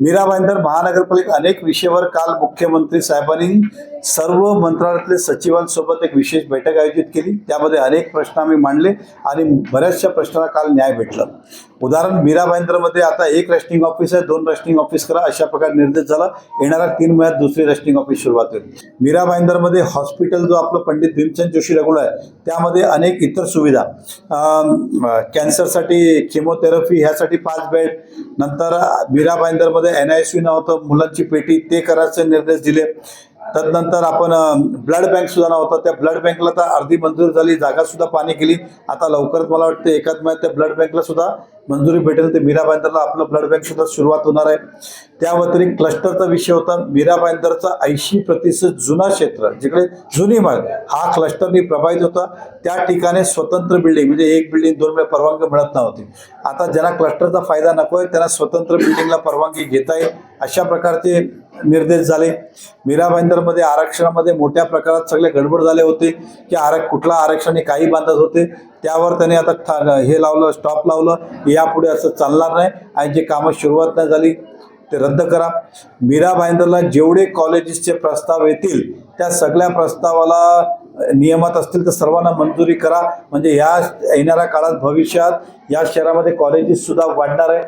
मीरा भाईंदर महानगरपालिका अनेक विषयावर काल मुख्यमंत्री साहेबांनी सर्व मंत्रालयातले सचिवांसोबत एक विशेष बैठक आयोजित केली. त्यामध्ये अनेक प्रश्न आम्ही मांडले आणि बऱ्याचशा प्रश्नाला काल न्याय भेटला. उदाहरण मीरा भाईंद्रमध्ये आता एक रस्टिंग ऑफिस आहे दोन रस्टिंग ऑफिस करा अशा प्रकारे निर्देश झाला. येणाऱ्या तीन महिन्यात दुसरी रस्टिंग ऑफिस सुरुवात होईल. मीरा भाईंदरमध्ये हॉस्पिटल जो आपलं पंडित भीमचंद जोशी रेग्युलर आहे त्यामध्ये अनेक इतर सुविधा. कॅन्सरसाठी केमोथेरपी ह्यासाठी पाच बेड. नंतर मीरा भाईंदरमध्ये एन आय सी नव्हतं मुलांची पेटी ते करायचे निर्देश दिले. तदनंतर आपण ब्लड बँक सुद्धा नव्हता त्या ब्लड बँकला तर अर्धी मंजूर झाली. जागा सुद्धा पाणी केली. आता लवकरच मला वाटतं एकाच महिन्यात त्या ब्लड बँकला सुद्धा मंजुरी भेटेल. ते मीरा भाईंदरला आपलं ब्लड बँक सुद्धा सुरुवात होणार आहे. त्या व्यतिरिक्त क्लस्टरचा विषय होता. मीरा भाईंदरचा ऐंशी प्रतिशत जुना क्षेत्र जिकडे जुनी माळ हा क्लस्टरनी प्रभावित होता. त्या ठिकाणी स्वतंत्र बिल्डिंग म्हणजे एक बिल्डिंग दोन वेळा परवानगी मिळत नव्हती. आता ज्यांना क्लस्टरचा फायदा नको आहे त्यांना स्वतंत्र बिल्डिंगला परवानगी घेता येईल. अशा प्रकारचे निर्देश झाले. मीरा भाईंदरमध्ये आरक्षणामध्ये मोठ्या प्रकारात सगळे गडबड झाले होते की आरक कुठला आरक्षण हे काही बांधत होते त्यावर त्याने आता था हे लावलं स्टॉप लावलं. यापुढे असं चालणार नाही. आणि जे कामं सुरुवात नाही झाली ते रद्द करा. मीरा भाईंदरला जेवढे कॉलेजेसचे प्रस्ताव येतील त्या सगळ्या प्रस्तावाला नियमात असतील तर सर्वांना मंजुरी करा. म्हणजे या येणाऱ्या काळात भविष्यात या शहरामध्ये कॉलेजेससुद्धा वाढणार आहे.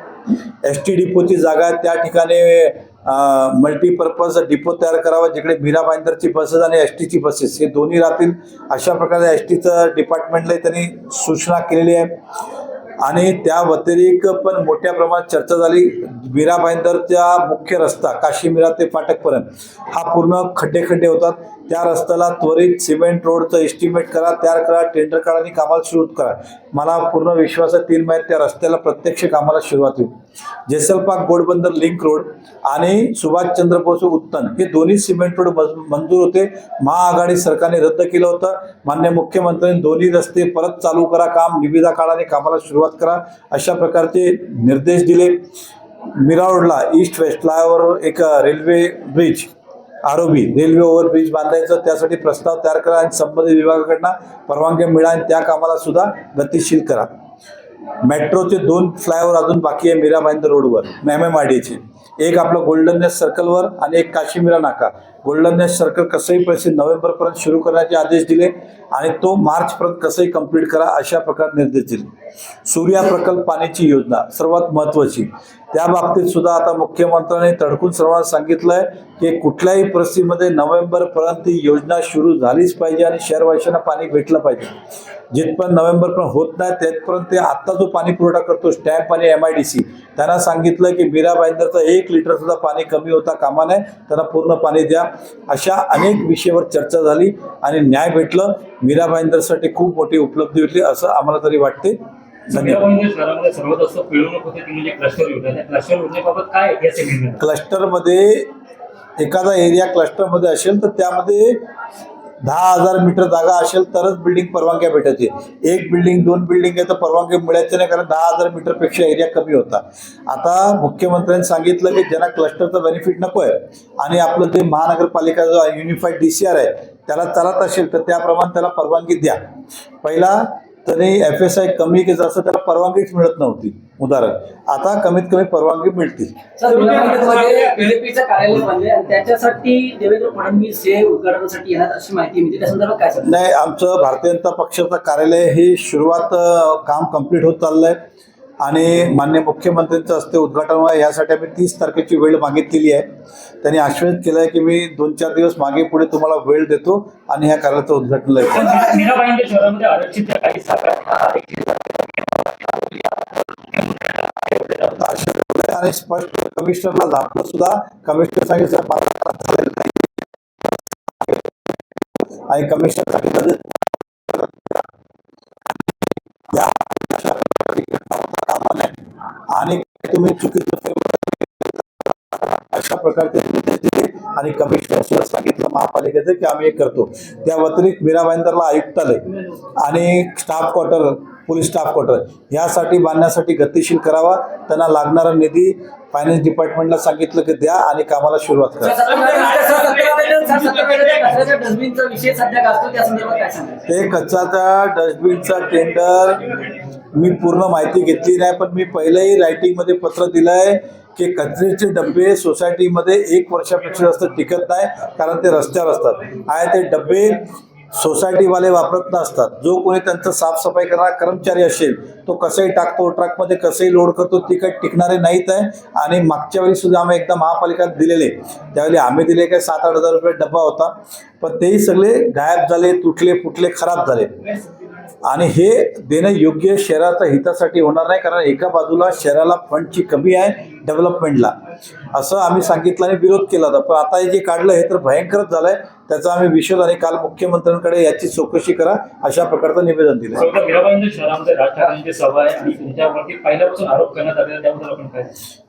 एस टी डिपोची जागा आहे त्या ठिकाणी मल्टीपर्पज डिपो तयार करावा जिकडे मीरा भाईंदरची बसेस आणि एस टीची बसेस हे दोन्ही राहतील. अशा प्रकारे एस टीचं डिपार्टमेंटलाही त्यांनी सूचना केलेली आहे. आणि त्या व्यतिरिक्त पण मोठ्या प्रमाणात चर्चा झाली. मीरा भाईंदरचा मुख्य रस्ता काशी मीरा ते फाटकपर्यंत हा पूर्ण खड्डे खड्डे होतात. त्या रस्त्याला त्वरित सिमेंट रोडचं एस्टिमेट करा. तयार करा टेंडर काढा आणि कामाला सुरू करा. मला पूर्ण विश्वास आहे तीन महिन्यात त्या रस्त्याला प्रत्यक्ष कामाला सुरुवात होईल. जेसलपाक गोडबंदर लिंक रोड आणि सुभाषचंद्र बोस उत्तन हे दोन्ही सिमेंट रोड मज- मंजूर होते. महाआघाडी सरकारने रद्द केलं होतं. मान्य मुख्यमंत्र्यांनी दोन्ही रस्ते परत चालू करा. काम निविदा काळाने आणि कामाला सुरुवात करा. अशा प्रकारचे निर्देश दिले. मिरावडला ईस्ट वेस्ट फ्लायओव्हर एक railway bridge ROB railway overbridge बांधायचं. त्यासाठी प्रस्ताव तयार करा आणि संबंधित विभागाकडनं परवानगी मिळा आणि त्या कामाला सुद्धा गतिशील करा. मेट्रोचे दोन फ्लायओव्हर अजून बाकी आहे मीरा भाईंदर रोडवर मॅमे एम एक आपलं गोल्डन सर्कलवर आणि एक काशीमिरा नाका. वडिलांनी सरकार कसंही पैसे नोव्हेंबरपर्यंत सुरू करण्याचे आदेश दिले आणि तो मार्चपर्यंत कसंही कंप्लीट करा अशा प्रकारे निर्देश दिले. सूर्या प्रकल्प पाण्याची योजना सर्वात महत्त्वाची. त्या बाबतीत सुद्धा आता मुख्यमंत्र्यांनी तडकून सर्वांना सांगितलंय की कुठल्याही परिस्थितीमध्ये नोव्हेंबरपर्यंत ही योजना सुरू झालीच पाहिजे आणि शहरवाशांना पाणी भेटलं पाहिजे. जिथपर्यंत नोव्हेंबरपर्यंत होत नाही तेथपर्यंत ते आत्ता जो पाणी पुरवठा करतो स्टॅम्प आणि एम आय डी सी त्यांना सांगितलं की मीरा भाईंदरचं एक लिटर सुद्धा पाणी कमी होता कामा नये त्यांना पूर्ण पाणी द्या. अशा अनेक विषयावर चर्चा झाली आणि न्याय भेटलं. मीरा भाईंदरसाठी खूप मोठी उपलब्धी होती असं आम्हाला तरी वाटते. धन्यवाद. म्हणजे क्लस्टर निर्णय क्लस्टरमध्ये एखादा एरिया क्लस्टरमध्ये असेल तर त्यामध्ये दहा हजार मीटर जागा असेल तरच बिल्डिंग परवानग्या भेटायची. एक बिल्डिंग दोन बिल्डिंग आहे तर परवानगी मिळायचं नाही कारण दहा हजार मीटरपेक्षा एरिया कमी होता. आता मुख्यमंत्र्यांनी सांगितलं की ज्यांना क्लस्टरचा बेनिफिट नको आहे आणि आपलं जे महानगरपालिका जो युनिफाईड डी सी आर आहे त्याला चालत असेल तर त्याप्रमाणे त्याला परवानगी द्या. पहिला तरी एफ एस आय कमी की जास्त त्याला परवानगीच मिळत नव्हती उदाहरण. आता कमीत कमी परवानगी मिळतील. सरमध्ये बीजेपीचं कार्यालय बनले आणि त्याच्यासाठी देवेंद्र फडणवीस हे उद्घाटनासाठी येणार अशी माहिती मिळते. त्या संदर्भात काय सांगता नाही आमचं भारतीय जनता पक्षाचं कार्यालय हे सुरुवात काम कंप्लीट होत चाललंय. आणि मान्य मुख्यमंत्र्यांचं हस्ते उद्घाटन यासाठी आम्ही तीस तारखेची वेळ मागितलेली आहे. त्यांनी आश्वासित केलं आहे की मी दोन चार दिवस मागे पुढे तुम्हाला वेळ देतो आणि ह्या कार्यालयाचं उद्घाटन आणि स्पष्ट कमिशनरला दाखवलं सुद्धा कमिशनर सांगितलं आणि कमिशनर तुम्ही चुकीचं अशा प्रकारचे निर्देश दिले आणि कमिशनर सुद्धा सांगितलं महापालिकेचं की आम्ही हे करतो त्या व्यतिरिक्त मीरा भाईंदरला आयुक्तालय आणि staff quarter police staff quarter यासाठी बांधण्यासाठी गतिशील करावा त्यांना लागणारा निधी फायनान्स डिपार्टमेंटला सांगितलं की द्या आणि कामाला सुरुवात करा ते कचऱ्याचा डस्टबिनचा टेंडर मी पूर्ण माहिती घेतली नाही पण मी पहिलेही रायटिंगमध्ये पत्र दिलं आहे की कचऱ्याचे डबे सोसायटीमध्ये एक वर्षापेक्षा जास्त टिकत नाही कारण ते रस्त्यावर असतात. आणि ते डबे सोसायटीवाले वापरत नसतात. जो कोणी त्यांचं साफसफाई करणारा कर्मचारी असेल तो कसंही टाकतो ट्रकमध्ये कसंही लोड करतो ती काही टिकणारे नाहीत आहे. आणि मागच्या वेळी सुद्धा आम्ही एकदा महापालिकात दिलेले. त्यावेळी आम्ही दिले काय सात आठ हजार रुपये डब्बा होता. पण तेही सगळे गायब झाले तुटले फुटले खराब झाले. आणि हे देणं योग्य शहराच्या हितासाठी होणार नाही कारण एका बाजूला शहराला फंडची कमी आहे डेव्हलपमेंटला असं आम्ही सांगितलं आणि विरोध केला होता. पण आता हे जे काढलं हे तर भयंकरच झालंय. त्याचा आम्ही विषय आणि काल मुख्यमंत्र्यांकडे याची चौकशी करा अशा प्रकारचं निवेदन दिलं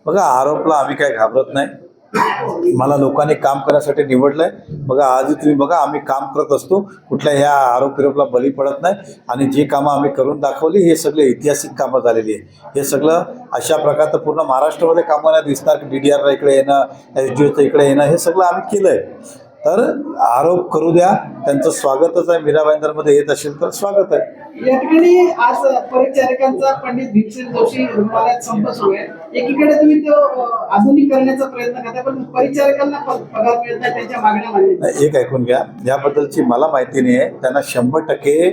बघा आरोपला आम्ही काय घाबरत नाही. मला लोकांनी काम करण्यासाठी निवडलंय. बघा आजही तुम्ही बघा आम्ही काम करत असतो. कुठल्या ह्या आरोप विरोपला बली पडत नाही. आणि जी कामं आम्ही करून दाखवली हे सगळे ऐतिहासिक कामं झालेली आहे हे सगळं अशा प्रकारचं पूर्ण महाराष्ट्रामध्ये कामं नाही दिसणार. की डी डी आरला इकडे येणं एस डी ओचं इकडे येणं हे सगळं आम्ही केलं आहे तर आरोप करू द्या. त्यांचं स्वागतच आहे. मीरा भाईंदरमध्ये येत असेल तर स्वागत आहे. या ठिकाणी आज परिचारकांचा पंडित भीमसेन जोशी रुग्णालयात संप सुरू आहे. एकीकडे तुम्ही तो आधुनिक करण्याचा प्रयत्न करता पण परिचारकांना पगार मिळत नाही त्यांच्या मागण्या एक ऐकून घ्या. याबद्दलची मला माहिती नाही आहे त्यांना शंभर टक्के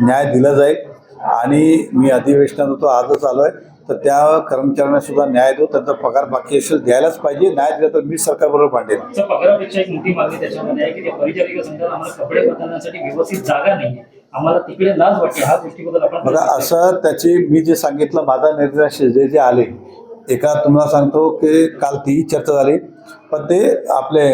न्याय दिला जाईल. आणि मी अधिवेशनात होतो आजच आलो आहे तर त्या कर्मचाऱ्यांना सुद्धा न्याय देऊ त्यांचा पगार बाकी असेल द्यायलाच पाहिजे. न्याय दिला तर मी सरकारबरोबर मांडेल तर पगारापेक्षा एक मोठी मागणी त्याच्यामध्ये आहे की त्या परिचारिका संघाला आम्हाला कपडे बदलण्यासाठी व्यवस्थित जागा नाही आम्हाला तिकडे लाज वाटते ह्या गोष्टीबद्दल आपण बघा असं त्याची मी जे सांगितलं माझा निर्देश जे जे आले एका तुम्हाला सांगतो की काल तीही चर्चा झाली. पण ते आपले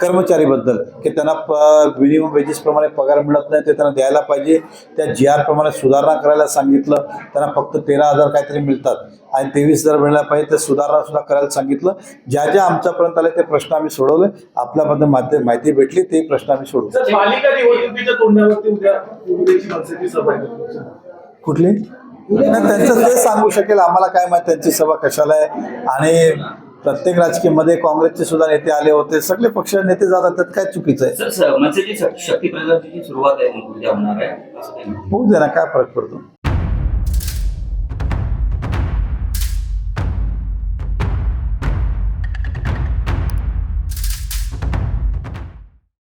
कर्मचारीबद्दल की त्यांना प मिनिमम वेजेसप्रमाणे पगार मिळत नाही ते त्यांना द्यायला पाहिजे. त्या जी आरप्रमाणे सुधारणा करायला सांगितलं त्यांना फक्त तेरा हजार काहीतरी मिळतात. आणि तेवीस हजार मिळायला पाहिजे ते सुधारणा सुद्धा करायला सांगितलं. ज्या ज्या आमच्यापर्यंत आले ते प्रश्न आम्ही सोडवले. आपल्याबद्दल माहिती माहिती भेटली ते प्रश्न आम्ही सोडवू सर पालिका निवडणुकीच्या तोंडावरती उद्या उद्याची मनसेची सभा आहे. कुठली? नाही त्यांचं ते सांगू शकेल. आम्हाला काय माहिती त्यांची सभा कशाला आहे? आणि प्रत्येक राजकीयमध्ये काँग्रेसचे सुद्धा नेते आले होते. सगळे पक्ष नेते जातात त्यात काय चुकीचं आहे? सर शक्ती प्रदर्शनाची सुरुवात आहे मग उद्या होणार आहे होऊ दे ना काय फरक पडतो?